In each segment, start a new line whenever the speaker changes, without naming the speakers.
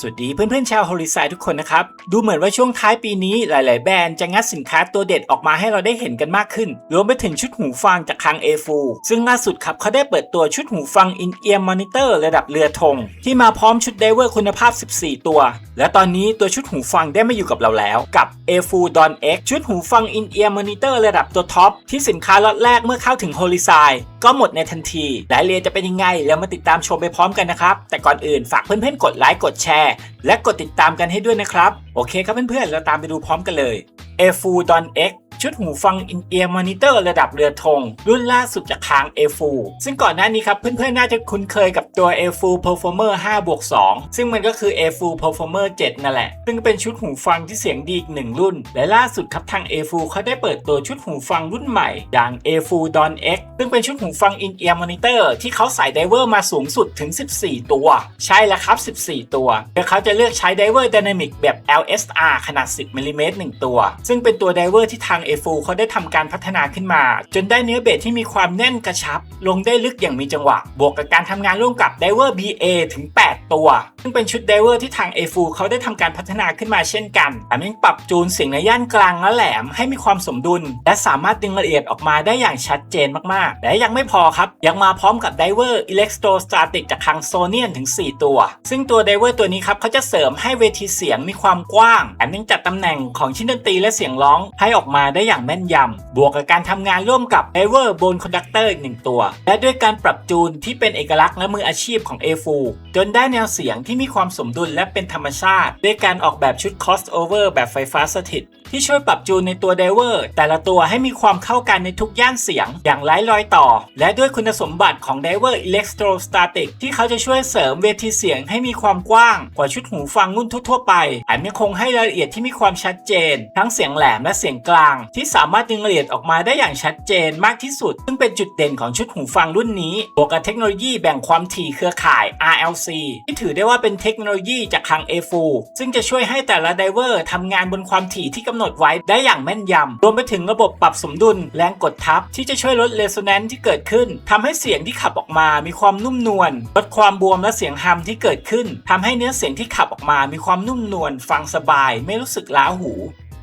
สวัสดีเพื่อนๆชาวโฮลิไซทุกคนนะครับ ดูเหมือนว่าช่วงท้ายปีนี้หลาย ๆ แบรนด์จะงัดสินค้าตัวเด็ดออกมาให้เราได้เห็นกันมากขึ้น รวมไปถึงชุดหูฟังจากทาง a อซึ่งล่าสุดครับเขาได้เปิดตัวชุดหูฟัง In Ear Monitor ระดับเรือธงที่มาพร้อมชุดไดเวอร์คุณภาพ 14 ตัว และตอนนี้ตัวชุดหูฟังได้มาอยู่กับเราแล้วกับ a อ Don X ชุดหูฟัง In Ear Monitor ระดับตัวท็อปที่สินค้าล็อตแรกเมื่อเข้าถึงโฮลิไซก็หมดในทันทีรายละเอียดจะเป็นยังไงแล้วมาติดตามชมไปพร้อมกันนะครับแต่ก่อนอื่นฝากเพื่อนๆกดไลค์กดแชร์และกดติดตามกันให้ด้วยนะครับ โอเคครับเพื่อนๆเราตามไปดูพร้อมกันเลย a f u Don X ชุดหูฟัง In Ear Monitor ระดับเรือธง รุ่นล่าสุดจากทาง a f u ซึ่งก่อนหน้านี้ครับเพื่อนๆน่าจะคุ้นเคยกับตัว a f u Performer 5บวก2ซึ่งมันก็คือ a f u Performer 7 นั่นแหละ ซึ่งเป็นชุดหูฟังที่เสียงดีอีกหนึ่งรุ่น และล่าสุดครับทาง a f u เขาได้เปิดตัวชุดหูฟังรุ่นใหม่อย่าง a f u Don X ซึ่งเป็นชุดหูฟัง In Ear Monitor ที่เขาใส่ไดเวอร์มาสูงสุดถึง 14 ตัว ใช่แล้วครับ 14 ตัวโดยเขาจะเลือกใช้ไดเวอร์ Dynamic แบบ LSR ขนาด 10มิลลิเมตร1ตัว ซึ่งเป็นตัวไดเวอร์ที่ทาง a ฟูเขาได้ทำการพัฒนาขึ้นมา จนได้เนื้อเบสที่มีความแน่นกระชับ ลงได้ลึกอย่างมีจังหวะ บวกกับการทำงานร่วมกับไดเวอร์ BA ถึง 8ตัว ซึ่งเป็นชุดไดเวอร์ที่ทาง a f u เขาได้ทำการพัฒนาขึ้นมาเช่นกันแถมยังปรับจูนเสียงในย่านกลางและแหลมให้มีความสมดุล และสามารถดึงรายละเอียดออกมาได้อย่างชัดเจนมากๆ และยังไม่พอครับ ยังมาพร้อมกับไดเวอร์ Electrostatic จากทาง Sonian ถึง 4 ตัว ซึ่งตัวไดเวอร์ตัวนี้ครับเขาจะเสริมให้เวทีเสียงมีความกว้างแถมยังจัดตำแหน่งของชิ้นดนตรีและเสียงร้องให้ออกมาได้อย่างแม่นยำบวกกับการทำงานร่วมกับ d i v e r Bone Conductor อีกหนึ่งตัว และด้วยการปรับจูนที่เป็นเอกลักษณ์และมืออาชีพของ a f u จนได้แนวเสียงที่มีความสมดุลและเป็นธรรมชาติ ด้วยการออกแบบชุด crossover แบบไฟฟ้าสถิต ที่ช่วยปรับจูนในตัวไดเวอร์แต่ละตัวให้มีความเข้ากันในทุกย่านเสียง อย่างไร้รอยต่อ และด้วยคุณสมบัติของไดเวอร์ Electrostatic ที่เขาจะช่วยเสริมเวทีเสียงให้มีความกว้างกว่าชุดหูฟังรุ่นทั่วไปแถมยังคงให้รายละเอียดที่มีความชัดเจน ทั้งเสียงแหลมและเสียงกลาง ที่สามารถดึงรายละเอียดออกมาได้อย่างชัดเจนมากที่สุด ซึ่งเป็นจุดเด่นของชุดหูฟังรุ่นนี้ บวกกับเทคโนโลยีแบ่งความถี่เครือข่าย RLC ที่ถือได้ว่าเป็นเทคโนโลยีจากทาง a f u ซึ่งจะช่วยให้แต่ละไดเวอร์ทำงานบนความถี่ที่กำหนดไว้ได้อย่างแม่นยำ รวมไปถึงระบบปรับสมดุลแรงกดทับที่จะช่วยลดเรโซแนนซ์ที่เกิดขึ้นทำให้เสียงที่ขับออกมามีความนุ่มนวลลดความบวมและเสียงฮัมที่เกิดขึ้นทำให้เนื้อเสียงที่ขับออกมามีความนุ่มนวลฟังสบาย ไม่รู้สึกล้าหู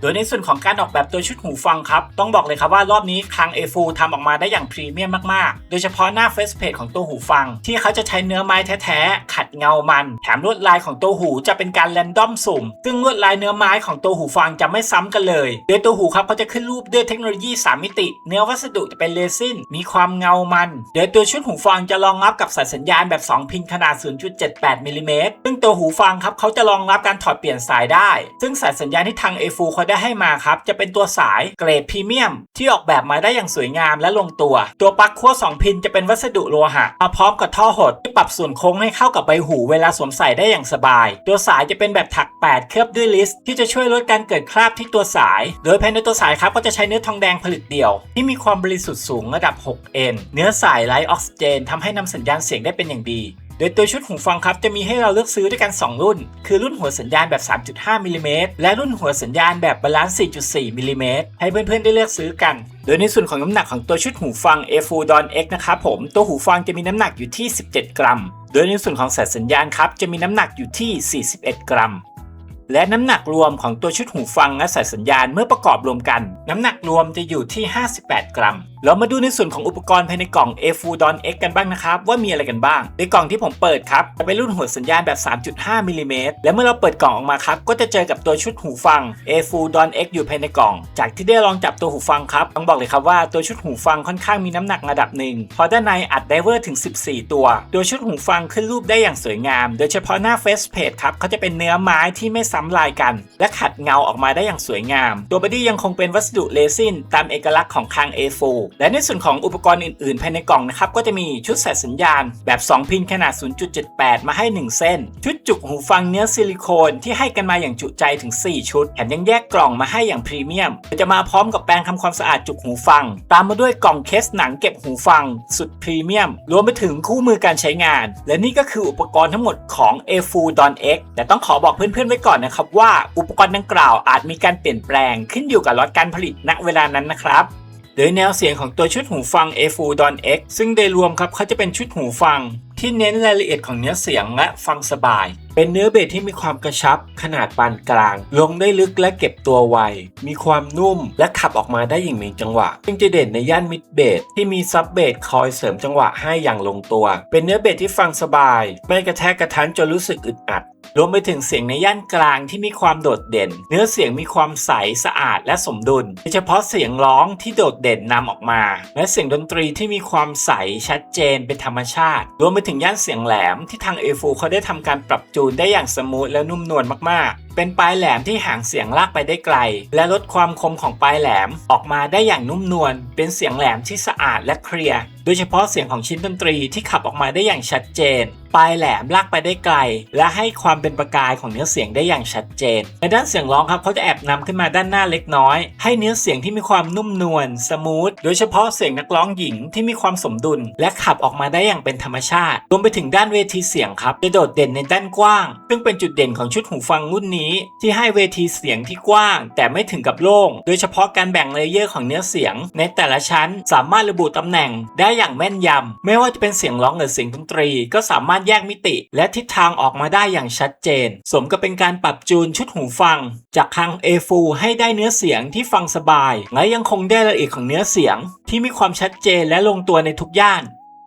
โดยในส่วนของการออกแบบตัวชุดหูฟังครับ ต้องบอกเลยครับว่ารอบนี้คลัง a f u ทำออกมาได้อย่างพรีเมียมมากๆ โดยเฉพาะหน้าเฟสเพจของตัวหูฟัง ที่เขาจะใช้เนื้อไม้แท้ๆ ขัดเงามัน แถมลวดลายของตัวหูจะเป็นการแรนดอมสุ่ม ซึ่งลวดลายเนื้อไม้ของตัวหูฟังจะไม่ซ้ำกันเลย โดยตัวหูครับเขาจะขึ้นรูปด้วยเทคโนโลยี 3 มิติ เนื้อวัสดุจะเป็นเรซินมีความเงามัน โดยตัวชุดหูฟังจะรองรับกับสายสัญญาณแบบ 2 พินขนาด 0.78มิลลิเมตรซึ่งตัวหูฟังครับเขาจะรองรับการถอดเปลี่ยนสายได้ ซึ่งสายสัญญาณที่ทาง a f u เขาได้ให้มาครับ จะเป็นตัวสายเกรดพรีเมียม ที่ออกแบบมาได้อย่างสวยงามและลงตัว ตัวปลั๊กขั้ว2 พินจะเป็นวัสดุโลหะมาพร้อมกับท่อหดที่ปรับส่วนโค้งให้เข้ากับใบหูเวลาสวมใส่ได้อย่างสบาย ตัวสายจะเป็นแบบถัก 8 เคลือบด้วยลิสต์ที่จะช่วยลดการเกิดคราบที่ตัวสาย โดยภายในตัวสายครับก็จะใช้เนื้อทองแดงผลิตเดี่ยว ที่มีความบริสุทธิ์สูงระดับ 6N เนื้อสายไร้ออกซิเจนทำให้นำสัญญาณเสียงได้เป็นอย่างดี โดยตัวชุดหูฟังครับจะมีให้เราเลือกซื้อด้วยกัน 2 รุ่น คือรุ่นหัวสัญญาณแบบ 3.5มิลลิเมตรและรุ่นหัวสัญญาณแบบบาลานซ์4.4มิลลิเมตรให้เพื่อนๆได้เลือกซื้อกัน โดยในส่วนของน้ำหนักของตัวชุดหูฟัง a f u Don X นะครับผม ตัวหูฟังจะมีน้ำหนักอยู่ที่ 17 กรัม โดยในส่วนของสายสัญญาณครับจะมีน้ำหนักอยู่ที่ 41 กรัมและน้ำหนักรวมของตัวชุดหูฟังและสายสัญญาณเมื่อประกอบรวมกัน น้ำหนักรวมจะอยู่ที่ 58 กรัม เรามาดูในส่วนของอุปกรณ์ภายในกล่อง a f u Don X กันบ้างนะครับ ว่ามีอะไรกันบ้าง ในกล่องที่ผมเปิดครับจะเป็นรุ่นหัวสัญญาณแบบ 3.5มิลลิเมตรและเมื่อเราเปิดกล่องออกมาครับ ก็จะเจอกับตัวชุดหูฟัง a f u Don X อยู่ภายในกล่อง จากที่ได้ลองจับตัวหูฟังครับต้องบอกเลยครับว่าตัวชุดหูฟังค่อนข้างมีน้ำหนักระดับหนึ่งเพราะด้านในอัดไดเวอร์ถึง 14 ตัวตัวชุดหูฟังขึ้นรูปได้อย่างสวยงาม โดยเฉพาะหน้าเฟสเพจครับเขาจะเป็นเนื้อไม้ที่ไม่ซ้ำลายกัน และขัดเงาออกมาได้อย่างสวยงาม ตัวบอดี้ยังคงเป็นวัสดุเรซินตามเอกลักษณ์ของคาง a f u และในส่วนของอุปกรณ์อื่นๆ ภายในกล่องนะครับก็จะมีชุดสายสัญญาณแบบ 2 พินขนาด 0.78 มาให้ 1 เส้น ชุดจุกหูฟังเนื้อซิลิโคนที่ให้กันมาอย่างจุใจถึง 4 ชุดแถมยังแยกกล่องมาให้อย่างพรีเมียม จะมาพร้อมกับแปรงทำความสะอาดจุกหูฟัง ตามมาด้วยกล่องเคสหนังเก็บหูฟัง สุดพรีเมียม รวมไปถึงคู่มือการใช้งาน และนี่ก็คืออุปกรณ์ทั้งหมดของ a f u Don X แต่ต้องขอบอกเพื่อนๆไว้ก่อนนะครับว่าอุปกรณ์ดังกล่าวอาจมีการเปลี่ยนแปลงขึ้นอยู่กับล็อตการผลิตณเวลานั้นนะครับ โดยแนวเสียงของตัวชุดหูฟัง a f u Don X ซึ่งโดยรวมครับเขาจะเป็นชุดหูฟัง ที่เน้นรายละเอียดของเนื้อเสียงและฟังสบาย เป็นเนื้อเบสที่มีความกระชับ ขนาดปานกลาง ลงได้ลึกและเก็บตัวไว มีความนุ่มและขับออกมาได้อย่างมีจังหวะซึ่งจะเด่นในย่านมิดเบสที่มีซับเบสคอยเสริมจังหวะให้อย่างลงตัว เป็นเนื้อเบสที่ฟังสบาย ไม่กระแทกกระทันจนรู้สึกอึดอัด รวมไปถึงเสียงในย่านกลางที่มีความโดดเด่น เนื้อเสียงมีความใสสะอาดและสมดุลโดยเฉพาะเสียงร้องที่โดดเด่นนำออกมา และเสียงดนตรีที่มีความใสชัดเจนเป็นธรรมชาติ รวมไปถึงย่านเสียงแหลมที่ทางเอฟูเขาได้ทำการปรับจูนได้อย่างสมูทและนุ่มนวลมากๆ เป็นปลายแหลมที่ห่างเสียงลากไปได้ไกล และลดความคมของปลายแหลมออกมาได้อย่างนุ่มนวล เป็นเสียงแหลมที่สะอาดและเคลียร์ โดยเฉพาะเสียงของชิ้นดนตรีที่ขับออกมาได้อย่างชัดเจน ปลายแหลมลากไปได้ไกล และให้ความเป็นประกายของเนื้อเสียงได้อย่างชัดเจน ในด้านเสียงร้องครับเขาจะแอบนำขึ้นมาด้านหน้าเล็กน้อย ให้เนื้อเสียงที่มีความนุ่มนวลสมูท โดยเฉพาะเสียงนักร้องหญิงที่มีความสมดุล และขับออกมาได้อย่างเป็นธรรมชาติ รวมไปถึงด้านเวทีเสียงครับจะโดดเด่นในด้านกว้าง ซึ่งเป็นจุดเด่นของชุดหูฟังรุ่นนี้ที่ให้เวทีเสียงที่กว้าง แต่ไม่ถึงกับโล่ง โดยเฉพาะการแบ่งเลเยอร์ของเนื้อเสียง ในแต่ละชั้นสามารถระบุตำแหน่งได้อย่างแม่นยำ ไม่ว่าจะเป็นเสียงร้องหรือเสียงดนตรี ก็สามารถแยกมิติ และทิศทางออกมาได้อย่างชัดเจน สมกับเป็นการปรับจูนชุดหูฟัง จากทาง a f u ให้ได้เนื้อเสียงที่ฟังสบาย และยังคงได้รายละเอียดของเนื้อเสียง ที่มีความชัดเจนและลงตัวในทุกย่าน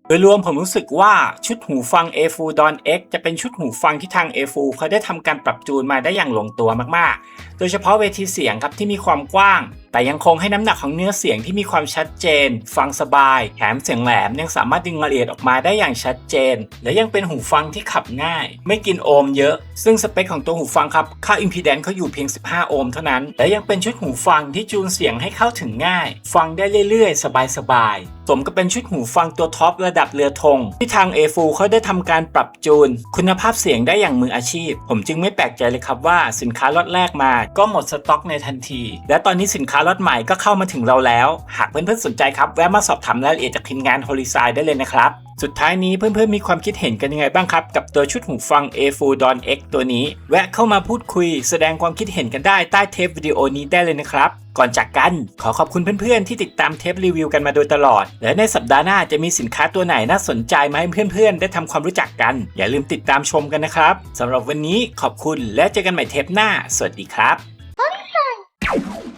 โดยรวมผมรู้สึกว่าชุดหูฟัง a f u Don X จะเป็นชุดหูฟังที่ทาง a f u เขาได้ทำการปรับจูนมาได้อย่างลงตัวมากๆ โดยเฉพาะเวทีเสียงครับที่มีความกว้าง แต่ยังคงให้น้ำหนักของเนื้อเสียงที่มีความชัดเจน ฟังสบาย แถมเสียงแหลมยังสามารถดึงรายละเอียดออกมาได้อย่างชัดเจน และยังเป็นหูฟังที่ขับง่าย ไม่กินโอห์มเยอะ ซึ่งสเปคของตัวหูฟังครับ ค่าอิมพีแดนซ์เขาอยู่เพียง 15 โอห์มเท่านั้น และยังเป็นชุดหูฟังที่จูนเสียงให้เข้าถึงง่าย ฟังได้เรื่อยๆ สบายๆสมกับเป็นชุดหูฟังตัวท็อประดับเรือธงที่ทาง a f u เขาได้ทำการปรับจูน คุณภาพเสียงได้อย่างมืออาชีพ ผมจึงไม่แปลกใจเลยครับว่าสินค้าล็อตแรกมาก็หมดสต็อกในทันที และตอนนี้สินค้าล็อตใหม่ก็เข้ามาถึงเราแล้ว หากเพื่อนๆสนใจครับแวะมาสอบถามรายละเอียดจากทีมงานโฮลิซายได้เลยนะครับ สุดท้ายนี้เพื่อนๆมีความคิดเห็นกันยังไงบ้างครับ กับตัวชุดหูฟัง a f u Don X ตัวนี้ แวะเข้ามาพูดคุย แสดงความคิดเห็นกันได้ใต้เทปวิดีโอนี้ได้เลยนะครับก่อนจากกันขอขอบคุณเพื่อนๆ ที่ติดตามเทปรีวิวกันมาโดยตลอด และในสัปดาห์หน้าจะมีสินค้าตัวไหนน่าสนใจมาให้เพื่อนๆ ได้ทำความรู้จักกัน อย่าลืมติดตามชมกันนะครับสำหรับวันนี้ขอบคุณและเจอกันใหม่เทปหน้า สวัสดีครับ